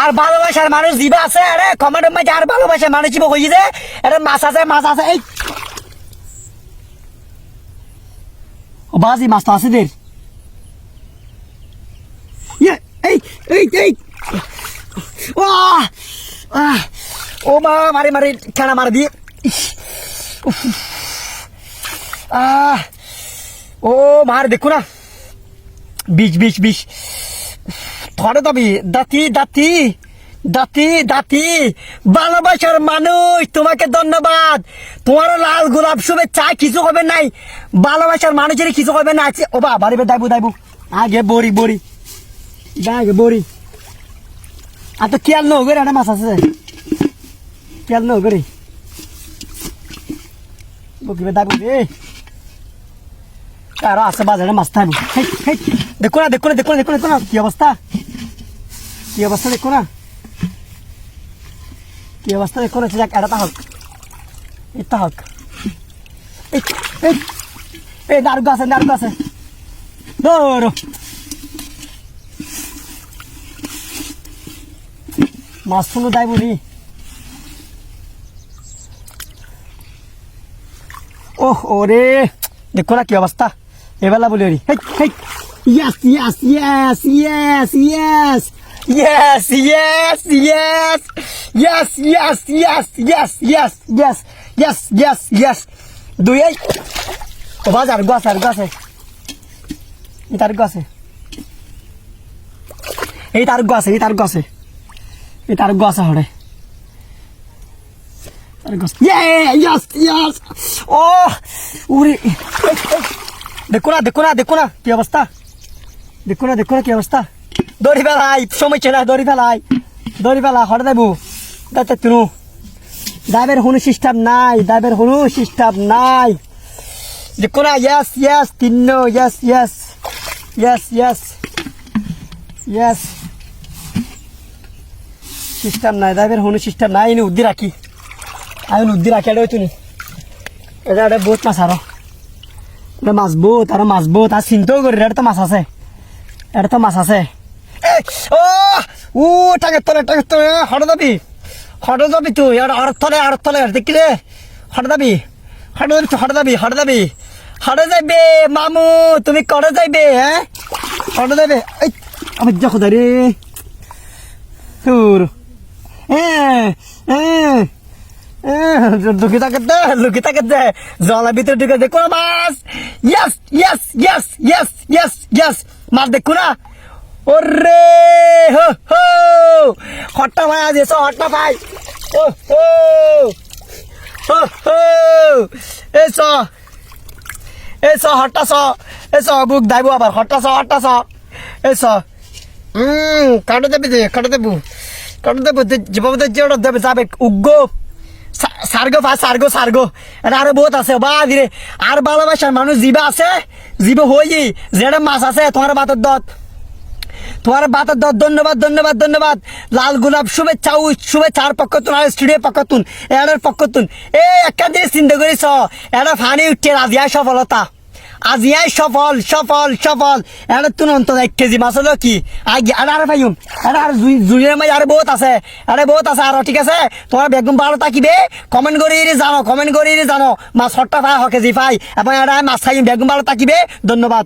আর ভালোবাসার মানুষ দিবা আছে আরে কমেন্টের মাঝে আর ভালোবাসার মানুষ দিব হয়ে যে আরে মাছ আছে মাছ আছে এই। ও বাজি মাছ তো আছে দের ইয়ে, এই এই এই। ও ও মা মারি মারি খেলা মার দিয়ে। আহ। ও মার দেখো না। বিষ বিষ বিষ। ধরে দাবি, দাতি দাতি দাতি দাতি। ভালোবাসার মানুষ, তোমাকে ধন্যবাদ। তোমার লাল গোলাপ শুভেচ্ছা কিছু হবে নাই। ভালোবাসার মানুষের কিছু হবে না, আছে। ও বা বাড়িবে দাইবু দাইবু আগে বড়ি বড়ি। আগে বড়ি। আর তো কেয়াল নো করে মাছ আছে। কেয়াল নো করে বকিবে দাইবু কারও আছে বাজারে মাছ থাকব। দেখো না দেখো না দেখো না দেখো না, কি অবস্থা? কি অবস্থা দেখো না? কি অবস্থা দেখো না? যাক, এটা হোক এটা হোক এই এই আছে নারুগ আছে। ধরো। মাছ শুনো দাইব নি ওহ, ওরে। দেখো না কি অবস্থা? এবেলা বলি ওরি yes yes yes yes yes yes yes yes yes yes yes yes yes yes yes yes yes দুই এই ও বাজার গাছ আর গাছে এই তার গাছে এই তার গাছে এই তার গাছে এই তার গাছে হরে। তার গাছ Yeah, yes, yes. Oh, উরে। দেখো না দেখো না দেখো না কি অবস্থা। দেখো না দেখো না কি অবস্থা। দড়ি ফেলাই, সময় ছেড়া দড়ি ফেলাই। দড়ি ফেলা হরে দেবো। দাতে তুনু দাবের কোনো সিস্টেম নাই দাবের কোনো সিস্টেম নাই। দেখো না yes yes তিন্ন yes yes yes yes yes system নাই দাবের কোনো সিস্টেম নাই এনে উদ্দি রাখি। আমি উদ্দি রাখি এটা তুমি এটা এটা বহুত মাছ আরও। মাছ বহুত, আর মাছ বহুত। আর চিন্তাও করি এটা তো মাছ আছে। এটা তো মাছ আছে। ও টাকে তলে হট যাবি? তুই? আর আর তলে, আর হট যাবি? হট যাবি হট যাবি যাইবে, মামু, তুমি করে যাইবে হ্যাঁ? হট যাবে আমি দেখো রে। থাকে দে লুকি থাকে দে জলের ভিতরে ঢুকে না, মাছ। Yes yes yes yes yes yes মাছ দেখো না? ওরে, হো হো। হট্টা ভাই আজ এসো, হট্টা ভাই। ও হো। হো হো। এসো। এসো, হট্টা স। এসো, বুক দাইবো আবার। হট্টা স হট্টা স। এসো। হুম কাটো দেবে দে, কাটো দেবো। কাটো দেবো যেভাবে যে দেবে, যাবে। উগ্র সার্গো পা সার্গো সার্গো। এটা আরও বহুত আছে, বা দিরে আর ভালোবাসার মানুষ জিবা আছে, জিবে হই যেটা মাছ আছে, তোমার বাতর দত। তোমার দত ধন্যবাদ ধন্যবাদ ধন্যবাদ। লাল গোলাপ, শুভেচ্ছা, উ শুভেচ্ছার পক্ষতুন আর স্টুডিও পক্ষতুন এটার পক্ষতুন এই একটা জিনিস চিন্তা করিস এটা ফানি উঠছে রাজিয়ায় সফলতা। আজিয়াই সফল সফল সফল। এটা তুন অন্তত এক কেজি মাছ হলো কি? আগে আর আর ভাইম এটা আর জুড়িয়ে মাই আর বহুত আছে আরে বহুত আছে। আরও, ঠিক আছে? তোমার বেগুন ভালো থাকিবে? কমেন্ট করে জানো, কমেন্ট করে জানো। মাছ হট্টা পাই হ, কেজি পাই এবং এটা মাছ খাই বেগুন ভালো থাকিবে। ধন্যবাদ।